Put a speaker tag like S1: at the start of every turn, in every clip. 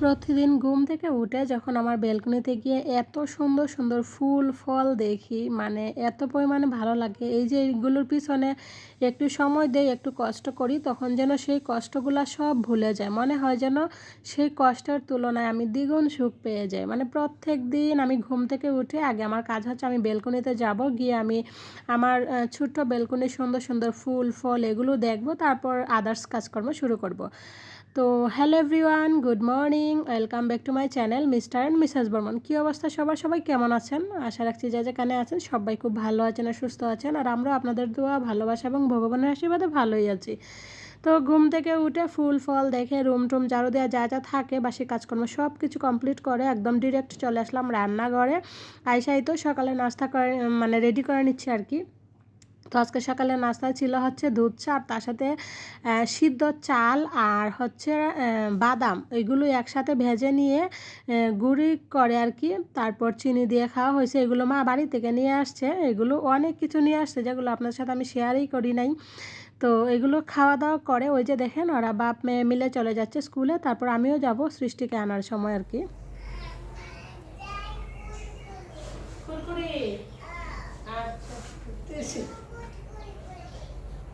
S1: প্রতিদিন ঘুম থেকে উঠে যখন আমার বেলকনিতে গিয়ে এত সুন্দর সুন্দর ফুল, ফল দেখি মানে এত পরিমাণে ভালো লাগে। এই যে এইগুলোর পিছনে একটু সময় দেই, একটু কষ্ট করি, তখন যেন সেই কষ্টগুলো সব ভুলে যায়। মনে হয় যেন সেই কষ্টের তুলনায় আমি দ্বিগুণ সুখ পেয়ে যাই। মানে প্রত্যেক দিন আমি ঘুম থেকে উঠে আগে আমার কাজ হচ্ছে আমি বেলকনিতে যাব, গিয়ে আমি আমার ছোট্ট বেলকনির সুন্দর সুন্দর ফুল, ফল এগুলো দেখব, তারপর আদার্স কাজকর্ম শুরু করব। তো hello everyone, good morning, welcome back to my channel mister and missus Barman. কী অবস্থা সবার? সবাই কেমন আছেন? আশা রাখছি যে যেখানে আছেন, সবাই খুব ভালো আছেন আর সুস্থ আছেন। আর আমরা আপনাদের দোয়া, ভালোবাসা এবং ভগবানের আশীর্বাদে ভালোই আছি। তো ঘুম থেকে উঠে ফুল, ফল দেখে, রুম টুম ঝাড়ু দেওয়া, যা যা থাকে, বাসি কাজকর্ম সব কিছু কমপ্লিট করে একদম ডিরেক্ট চলে আসলাম রান্নাঘরে। আইসাই তো সকালে নাস্তা করে মানে রেডি করে নিচ্ছি আর কি। তো আজকে সকালে নাস্তা ছিল হচ্ছে দুধ চা আর তার সাথে সিদ্ধ চাল আর হচ্ছে বাদাম। এগুলো একসাথে ভেজে নিয়ে গুঁড়ি করে আর কি, তারপর চিনি দিয়ে খাওয়া হয়েছে। এগুলো মা বাড়ি থেকে নিয়ে আসছে। এগুলো অনেক কিছু নিয়ে আসছে যেগুলো আপনার সাথে আমি শেয়ারই করি নাই। তো এগুলো খাওয়া দাওয়া করে ওই যে দেখেন ওরা বাপ মেয়ে মিলে চলে যাচ্ছে স্কুলে, তারপর আমিও যাব সৃষ্টিকে আনার সময় আর কি।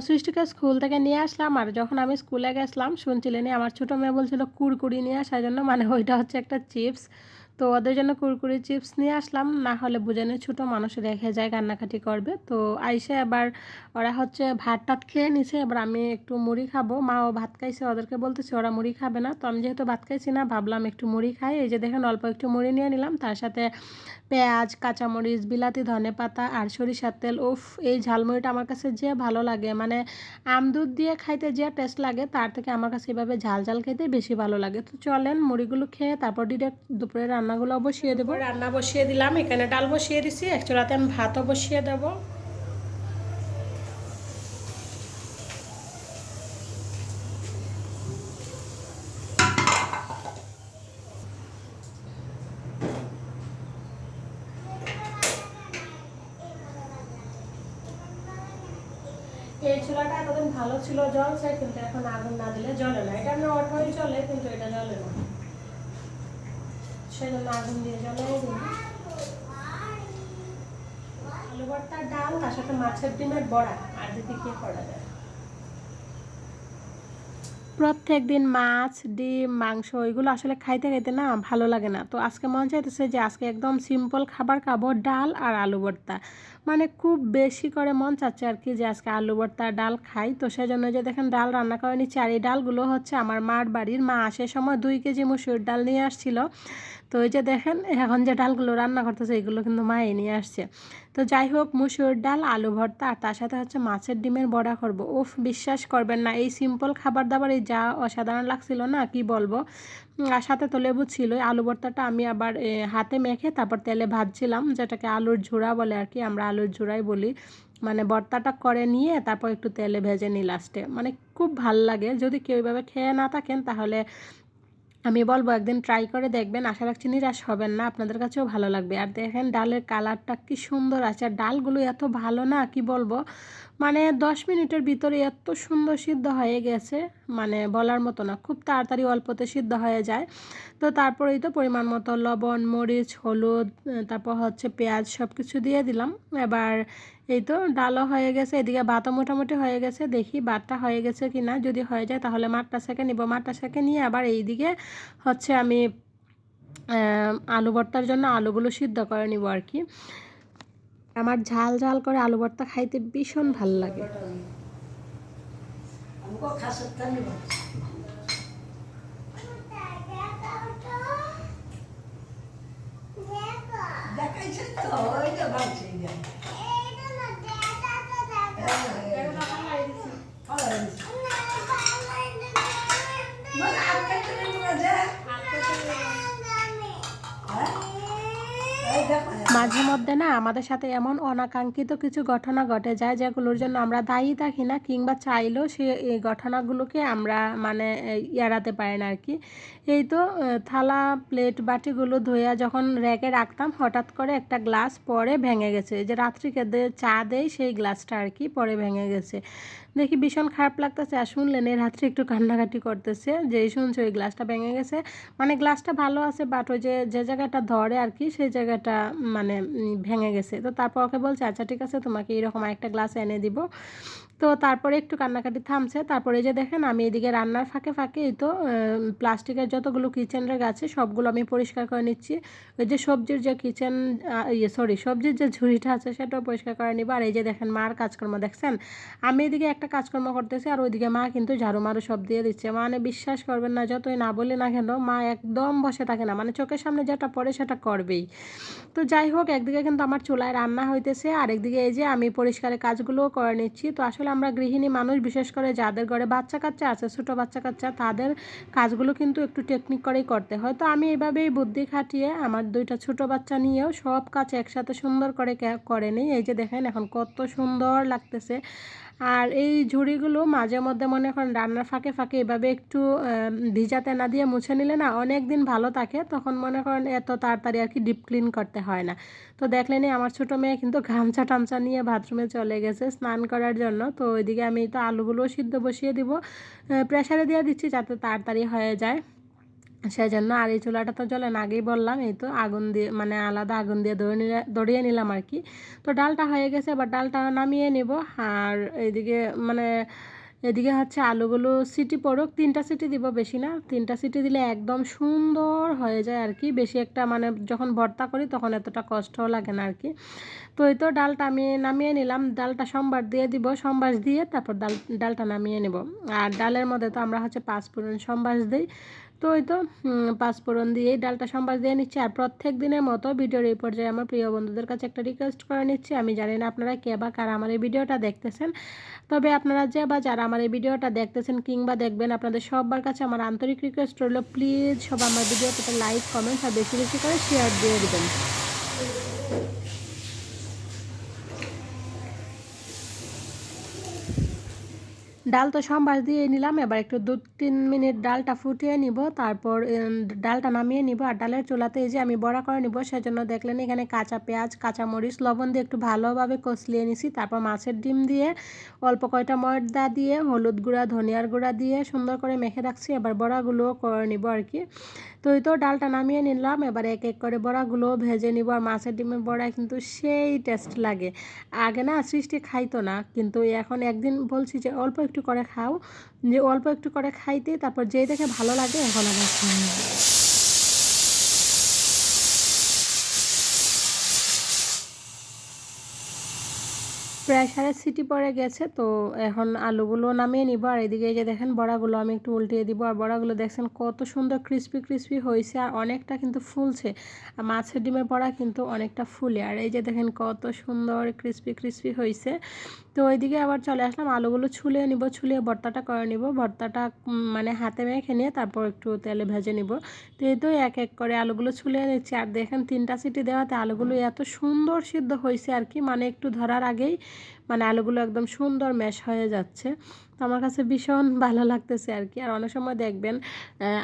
S1: সৃষ্টিকে স্কুল থেকে নিয়ে আসলাম আর যখন আমি স্কুলে গেছিলাম শুনছিলেন আমার ছোটো মেয়ে বলছিল, কুড়কুড়ি নিয়ে আসার জন্য মানে ওইটা হচ্ছে একটা চিপস। তো ওদের জন্য কুরকুরি চিপস নিয়ে আসলাম। না হলে বুঝেনি ছোটো মানুষ রেখে যায়, কান্নাকাটি করবে। তো আইসে আবার ওরা হচ্ছে ভাত টাত খেয়ে নিছে। এবার আমি একটু মুড়ি খাব। মাও ভাত খাইছে, ওদেরকে বলতেছে, ওরা মুড়ি খাবে না। তো আমি যেহেতু ভাত খাইছি না, ভাবলাম একটু মুড়ি খাই। এই যে দেখেন, অল্প একটু মুড়ি নিয়ে নিলাম। তার সাথে পেঁয়াজ, কাঁচামরিচ, বিলাতি, ধনে পাতা আর সরিষার তেল। উফ, এই ঝালমুড়িটা আমার কাছে যে ভালো লাগে মানে আম দুধ দিয়ে খাইতে যে টেস্ট লাগে, তার থেকে আমার কাছে এভাবে ঝাল ঝাল খেতে বেশি ভালো লাগে। তো চলেন মুড়িগুলো খেয়ে তারপর ডিরেক্ট দুপুরে রান্নাগুলো বসিয়ে দেবো। রান্না বসিয়ে দিলাম, এখানে ডাল বসিয়ে দিছি একটু রাতে আমি ভাতও বসিয়ে দেবো। এই চুলাটা এতদিন ভালো ছিল জ্বলছে কিন্তু এখন আগুন না দিলে জ্বলে না। এটা আমরা অটোই চলে, কিন্তু এটা জ্বলে না। আগুন দিয়ে জ্বালাই আলু ভর্তার ডাল, তার সাথে মাছের ডিমের বড়া, আর করা যায়? প্রত্যেক দিন মাছ, ডিম, মাংস, এগুলো আসলে খাইতে খাইতে না ভালো লাগে না। তো আজকে মনে চাইতেছে যে আজকে একদম সিম্পল খাবার খাব, ডাল আর আলু ভর্তা। মানে খুব বেশি করে মন চাচ্ছে আর কি যে আজকে আলু ভর্তা ডাল খাই। তো সেই জন্য যে দেখেন ডাল রান্না করে নিচ্ছি আর এই ডালগুলো হচ্ছে আমার মার বাড়ির। মা আসার সময় দুই কেজি মুসুর ডাল নিয়ে আসছিল। তো ওই যে দেখেন, এখন যে ডালগুলো রান্না করতেছে, এগুলো কিন্তু মা এ নিয়ে আসছে। তো যাই হোক, মুসুর ডাল, আলু ভর্তা আর তার সাথে হচ্ছে মাছের ডিমের বড়া করব। উফ, বিশ্বাস করবেন না, এই সিম্পল খাবার দাবার এই যা অসাধারণ লাগছিল না, কি বলব? আর সাথে তো লেবু ছিল আলু ভর্তাটা আমি আবার হাতে মেখে তারপর তেলে ভাজছিলাম, যেটাকে আলুর ঝোড়া বলে আর কি, আমরা আলুর ঝুড়াই বলি। মানে ভর্তাটা করে নিয়ে তারপর একটু তেলে ভেজে নিই লাস্টে মানে খুব ভালো লাগে। যদি কেউ এভাবে খেয়ে না থাকেন, তাহলে আমি বলব একদিন ট্রাই করে দেখবেন। আশা রাখছি নিরাশ হবেন না, আপনাদের কাছেও ভালো লাগবে। আর দেখেন ডালের কালারটা কি সুন্দর আছে। আর ডালগুলো এত ভালো না, কি বলব? মানে দশ মিনিটের ভিতরে এত সুন্দর সিদ্ধ হয়ে গেছে। মানে বলার মতো না, খুব তাড়াতাড়ি অল্পতে সিদ্ধ হয়ে যায়। তো তারপরেই তো পরিমাণ মতো লবণ, মরিচ, হলুদ তারপর হচ্ছে পেঁয়াজ সব কিছু দিয়ে দিলাম। এবার এই তো ডালও হয়ে গেছে, এদিকে ভাতও মোটামুটি হয়ে গেছে, দেখি ভাতটা হয়ে গেছে কি না যদি হয়ে যায় তাহলে মাঠটা সেকে নিব, মাঠটা সেকে নিয়ে আবার এইদিকে হচ্ছে আমি আলু ভর্তার জন্য আলুগুলো সিদ্ধ করে নিব আর কি। আমার ঝাল ঝাল করে আলু ভর্তা খাইতে ভীষণ ভালো লাগে।
S2: 꼭 갔었던 거. 내가 이제 또 어디가 맞지 이제. দেখো
S1: মাঝে মধ্যে না আমাদের সাথে এমন অনাকাঙ্ক্ষিত কিছু ঘটনা ঘটে যায়, যেগুলোর জন্য আমরা দায়ী থাকি না, কিংবা চাইলেও সে, এই ঘটনাগুলোকে আমরা মানে এড়াতে পারি না আর কি এই তো থালা, প্লেট, বাটিগুলো ধুইয়া যখন রেখে রাখতাম, হঠাৎ করে একটা গ্লাস পরে ভেঙে গেছে। যে রাত্রিকে দে, চা দেয় সেই গ্লাসটা আর কি পরে ভেঙে গেছে। দেখি ভীষণ খারাপ লাগতেছে, আর শুনলেন এই রাত্রে একটু কান্নাকাটি করতেছে যে এই শুনছো ওই গ্লাসটা ভেঙে গেছে। মানে গ্লাসটা ভালো আছে বাট ওই যে যে জায়গাটা ধরে আর কি সেই জায়গাটা মানে ভেঙে গেছে। তো তারপর ওকে বলছে আচ্ছা ঠিক আছে, তোমাকে এরকম একটা গ্লাস এনে দিব। তো তারপরে একটু কান্নাকাটি থামছে। তারপরে যে দেখেন, আমি এদিকে রান্নার ফাঁকে ফাঁকে এই তো প্লাস্টিকের যতগুলো কিচেন রেগ আছে, সবগুলো আমি পরিষ্কার করে নিচ্ছি। ওই যে সবজির যে কিচেন ইয়ে সরি সবজির যে ঝুড়িটা আছে, সেটাও পরিষ্কার করে নিব। আর এই যে দেখেন, মার কাজকর্ম, দেখছেন? আমি এদিকে একটা কাজকর্ম করতেছি, আর ওইদিকে মা কিন্তু ঝাড়ু মারু সব দিয়ে দিচ্ছে। মানে বিশ্বাস করবেন না, যতই না বলি না কেন, মা একদম বসে থাকে না। মানে চোখের সামনে যেটা পড়ে, সেটা করবেই। তো যাই হোক একদিকে কিন্তু আমার চুলায় রান্না হইতেছে আর একদিকে এই যে আমি পরিষ্কারের কাজগুলোও করে নিচ্ছি। তো আসলে আমরা গৃহিণী মানুষ, বিশেষ করে যাদের ঘরে বাচ্চা কাচ্চা আছে, ছোটো বাচ্চা কাচ্চা, তাদের কাজগুলো কিন্তু একটু টেকনিক করেই করতে হয়। তো আমি এভাবেই বুদ্ধি খাটিয়ে আমার দুইটা ছোট বাচ্চা নিয়েও সব কাজ একসাথে সুন্দর করে করে নিই। এই যে দেখেন এখন কত সুন্দর লাগতেছে। আর এই ঝুড়িগুলো মাঝে মধ্যে মনে করেন রান্নার ফাঁকে ফাঁকে এভাবে একটু ভিজাতে না দিয়ে মুছে নিলে না অনেক দিন ভালো থাকে, তখন মনে করেন এত তাড়াতাড়ি আর কি ডিপ ক্লিন করতে হয় না। তো দেখলেনি আমার ছোটো মেয়ে কিন্তু গামছা টামছা নিয়ে বাথরুমে চলে গেছে স্নান করার জন্য। তো ওইদিকে আমি তো আলুগুলো সিদ্ধ বসিয়ে দিব প্রেশারে দিয়ে দিচ্ছি যাতে তাড়াতাড়ি হয়ে যায়। সেই জন্য আর এই চুলাটা তো জ্বলেন আগেই বললাম, এই তো আগুন দিয়ে মানে আলাদা আগুন দিয়ে ধরে নিলে, ধরিয়ে নিলাম আর কি। তো ডালটা হয়ে গেছে, এবার ডালটা নামিয়ে নেব। আর এইদিকে মানে এদিকে হচ্ছে আলুগুলো সিটি পড়ুক, তিনটা সিটি দিব বেশি না। তিনটা সিটি দিলে একদম সুন্দর হয়ে যায় আর কি। বেশি একটা মানে যখন ভর্তা করি তখন এতটা কষ্টও লাগে না আর কি। তো এই তো ডালটা আমি নামিয়ে নিলাম। ডালটা সোমবার দিয়ে দিব, সোমবার দিয়ে তারপর ডাল, ডালটা নামিয়ে নেব। আর ডালের মধ্যে তো আমরা হচ্ছে পাঁচ ফোড়ন সোমবার দিই। তো ওই তো পাঁচফোড়ন দিয়েই ডালটা সম্বাস দিয়ে নিচ্ছি। আর প্রত্যেক দিনের মতো ভিডিওর এই পর্যায়ে আমার প্রিয় বন্ধুদের কাছে একটা রিকোয়েস্ট করে নিচ্ছি। আমি জানি না আপনারা কে বা কারা আমার এই ভিডিওটা দেখতেছেন। তবে আপনারা যে বা যারা আমার এই ভিডিওটা দেখতেছেন কিংবা দেখবেন, আপনাদের সবার কাছে আমার আন্তরিক রিকোয়েস্ট রইল প্লিজ সব আমার ভিডিওটাতে লাইক কমেন্ট আর বেশি বেশি করে শেয়ার দিয়ে দেবেন। ডাল তো সম্বাস দিয়ে নিলাম, এবার একটু দু তিন মিনিট ডালটা ফুটিয়ে নিব, তারপর ডালটা নামিয়ে নিব, আর ডালের চুলাতে যে আমি বড়া করে নিব, সেজন্য দেখলেন এখানে কাঁচা পেঁয়াজ, কাঁচা মরিচ, লবণ দিয়ে একটু ভালোভাবে কষলিয়ে নিছি, তারপর মাছের ডিম দিয়ে অল্প কয়টা ময়দা দিয়ে, হলুদ গুঁড়া, ধনিয়ার গুঁড়া দিয়ে সুন্দর করে মেখে রাখছি, এবার বড়াগুলোও করে নিব আর কি। তো এই তো ডালটা নামিয়ে নিলাম, এবার এক এক করে বড়াগুলোও ভেজে নিব, আর মাছের ডিমের বড়া কিন্তু সেই টেস্ট লাগে। আগে না সৃষ্টি খাইতো না, কিন্তু এখন একদিন বলছি যে অল্প একটু করে খাও। যে অল্প একটু করে খাইতে তারপর যেই দেখে ভালো লাগে এখন আবার প্রেশারের সিটি পড়ে গেছে তো এখন আলুগুলো নামিয়ে নিব। আর এদিকে এই যে দেখেন বড়াগুলো আমি একটু উল্টিয়ে দিব। আর বড়াগুলো দেখছেন কত সুন্দর ক্রিস্পি ক্রিস্পি হয়েছে আর অনেকটা কিন্তু ফুলছে। আর মাছের ডিমের বড়া কিন্তু অনেকটা ফুলে। আর এই যে দেখেন কত সুন্দর ক্রিস্পি ক্রিস্পি হয়েছে। তো ওইদিকে আবার চলে আসলাম, আলুগুলো ছুলে নিব ছুলে ভর্তাটা করে নিব। ভর্তাটা মানে হাতে মেখে নিয়ে তারপর একটু তেলে ভেজে নিব। তো এই তো এক এক করে আলুগুলো ছুলে নিচ্ছি। আর দেখেন তিনটা সিটি দেওয়াতে আলুগুলো এত সুন্দর সিদ্ধ হয়েছে আর কি মানে একটু ধরার আগেই মানে আলুগুলো একদম সুন্দর ম্যাশ হয়ে যাচ্ছে। তো আমার কাছে ভীষণ ভালো লাগতেছে আর কি। আর অনেক সময় দেখবেন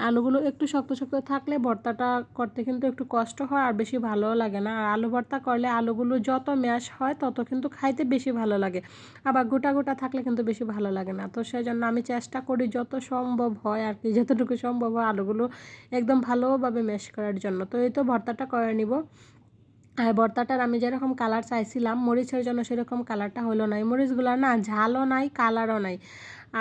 S1: আলুগুলো একটু শক্ত শক্ত থাকলে ভর্তাটা করতে কিন্তু একটু কষ্ট হয় আর বেশি ভালোও লাগে না। আর আলু ভর্তা করলে আলুগুলো যত ম্যাশ হয় তত কিন্তু খাইতে বেশি ভালো লাগে। আবার গোটা গোটা থাকলে কিন্তু বেশি ভালো লাগে না। তো সেই জন্য আমি চেষ্টা করি যত সম্ভব হয় আর কি, যতটুকু সম্ভব হয় আলুগুলো একদম ভালোভাবে ম্যাশ করার জন্য। তো এই তো ভর্তাটা করে নিব। আর বর্তাটার আমি যেরকম কালার চাইছিলাম, মরিচের জন্য সেরকম কালারটা হলো না। এই মরিচগুলো না ঝালও নাই কালারও নাই।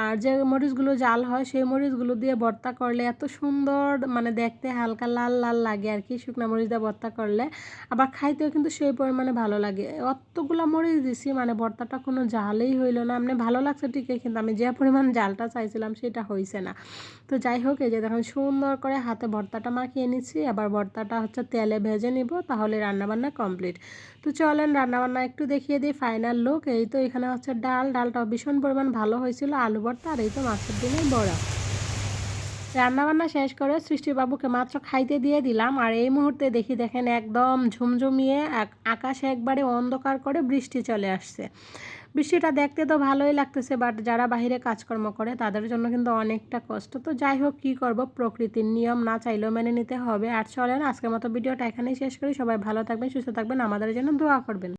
S1: আর যে মরিচগুলো জাল হয়, সেই মরিচগুলো দিয়ে ভর্তা করলে এত সুন্দর মানে দেখতে হালকা লাল লাল লাগে আর কি, শুকনো মরিচ দিয়ে ভর্তা করলে। আবার খাইতেও কিন্তু সেই পরিমাণে ভালো লাগে। অতগুলো মরিচ দিছি মানে ভর্তাটা কোনো জালেই হইল না। মানে ভালো লাগছে ঠিকই, কিন্তু আমি যে পরিমাণ জালটা চাইছিলাম সেটা হয়েছে না। তো যাই হোক, এই যে দেখুন, সুন্দর করে হাতে ভর্তাটা মাখিয়ে নিচ্ছি। আবার ভর্তাটা হচ্ছে তেলে ভেজে নিব, তাহলে রান্নাবান্না কমপ্লিট। তো চলেন, রান্নাবান্না একটু দেখিয়ে দিই, ফাইনাল লুক। এই তো এখানে হচ্ছে ডাল। ডালটা ভীষণ পরিমাণ ভালো হয়েছিল। আলু ভর্তা আর এই তো মাছের ডিমের বড়া। রান্নাবান্না শেষ করে সৃষ্টিবাবুকে মাত্র খাইতে দিয়ে দিলাম আর এই মুহূর্তে দেখি দেখেন একদম ঝুমঝুমিয়ে আক- আকাশে একবারে অন্ধকার করে বৃষ্টি চলে আসছে। বৃষ্টিটা দেখতে তো ভালোই লাগতেছে বাট যারা বাইরে কাজকর্ম করে তাদের জন্য কিন্তু অনেকটা কষ্ট। তো যাই হোক, কী করব? প্রকৃতির নিয়ম না চাইলেও মেনে নিতে হবে। আর চলেন, আজকের মতো ভিডিওটা এখানেই শেষ করি। সবাই ভালো থাকবেন, সুস্থ থাকবেন। আমাদের জন্য দোয়া করবেন।